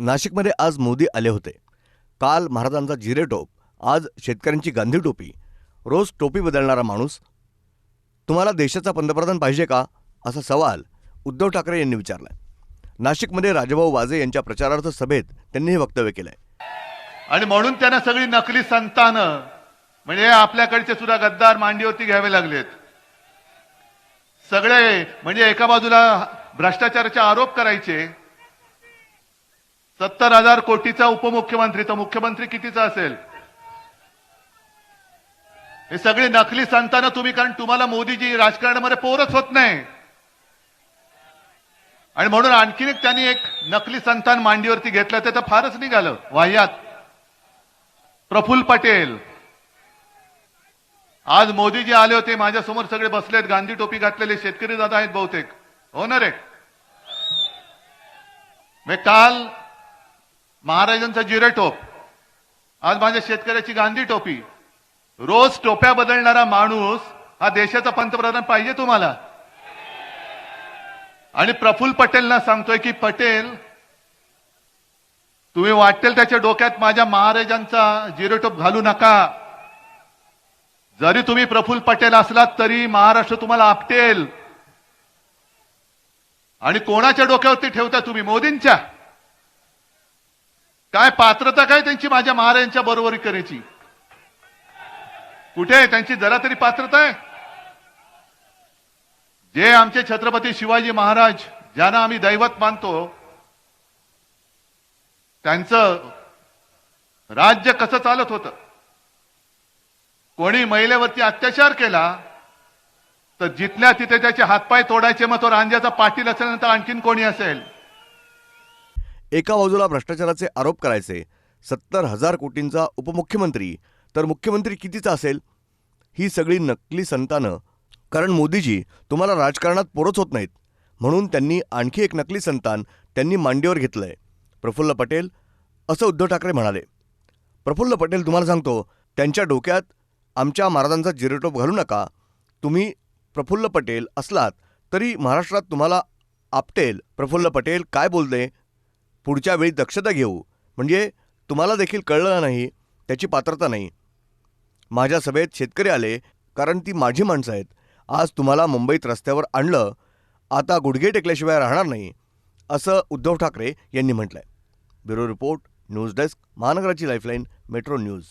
नाशिकमध्ये आज मोदी आले होते. काल महाराजांचा जिरे टोप आज शेतकऱ्यांची गांधी टोपी. रोज टोपी बदलणारा माणूस. तुम्हाला देशाचा पंतप्रधान पाहिजे का? असा सवाल उद्धव ठाकरे यांनी विचारला नाशिकमध्ये राजभाऊ वाजे यांच्या प्रचारार्थ सभेत त्यांनी हे वक्तव्य केलंय. आणि म्हणून त्यांना सगळी नकली संतानं म्हणजे आपल्याकडचे सुद्धा गद्दार मांडीवरती घ्यावे लागलेत. सगळे म्हणजे एका बाजूला भ्रष्टाचाराचे आरोप करायचे सत्तर हजार कोटीचा उपमुख्यमंत्री तर मुख्यमंत्री कितीचा असेल? हे सगळी नकली संतानं तुम्ही कारण तुम्हाला मोदीजी राजकारणामध्ये पोरच होत नाही. आणि म्हणून आणखीन एक त्यांनी एक नकली संतान मांडीवरती घेतलं ते तर फारच निघालं. वाह्यात. प्रफुल्ल पटेल. आज मोदीजी आले होते माझ्यासमोर सगळे बसलेत गांधी टोपी घातलेले शेतकरी दादा आहेत बहुतेक. हो ना रे? काल महाराजांचा जिरे टोप. आज माझ्या शेतकऱ्याची गांधी टोपी. रोज टोप्या बदलणारा माणूस हा देशाचा पंतप्रधान पाहिजे तुम्हाला. आणि प्रफुल्ल पटेलना सांगतोय की पटेल तुम्ही वाटेल त्याच्या डोक्यात माझ्या महाराजांचा जिरेटोप घालू नका. जरी तुम्ही प्रफुल्ल पटेल असलात तरी महाराष्ट्र तुम्हाला आपटेल. आणि कोणाच्या डोक्यावरती ठेवता तुम्ही? मोदींच्या. काय पात्रता काय त्यांची माझ्या महाराजांच्या बरोबरी करायची? कुठे आहे? त्यांची जरा तरी पात्रता आहे? जे आमचे छत्रपती शिवाजी महाराज ज्यांना आम्ही दैवत मानतो त्यांचं राज्य कसं चालत होतं? कोणी महिलेवरती अत्याचार केला तर जिथल्या तिथे त्याचे हातपाय तोडायचे मग तो रांजाचा पाटील असेल नंतर आणखीन कोणी असेल? एका बाजूला भ्रष्टाचाराचे आरोप करायचे सत्तर हजार कोटींचा उपमुख्यमंत्री. तर मुख्यमंत्री कितीचा असेल? ही सगळी नकली संतानं. कारण मोदीजी तुम्हाला राजकारणात पोरच होत नाहीत. म्हणून त्यांनी आणखी एक नकली संतान त्यांनी मांडीवर घेतलंय. प्रफुल्ल पटेल असं उद्धव ठाकरे म्हणाले. प्रफुल्ल पटेल तुम्हाला सांगतो त्यांच्या डोक्यात आमच्या महाराजांचा जिरेटोप घालू नका. तुम्ही प्रफुल्ल पटेल असलात तरी महाराष्ट्रात तुम्हाला आपटेल. प्रफुल्ल पटेल काय बोलते पुढच्या वेळी दक्षता घेऊ. म्हणजे तुम्हाला देखील कळलं नाही त्याची पात्रता नाही. माझ्या सभेत शेतकरी आले कारण ती माझी माणसं आहेत. आज तुम्हाला मुंबईत रस्त्यावर आणलं आता गुडघे टेकल्याशिवाय राहणार नाही असं उद्धव ठाकरे यांनी म्हटलंय. ब्युरो रिपोर्ट न्यूज डेस्क महानगराची लाईफलाईन मेट्रो न्यूज.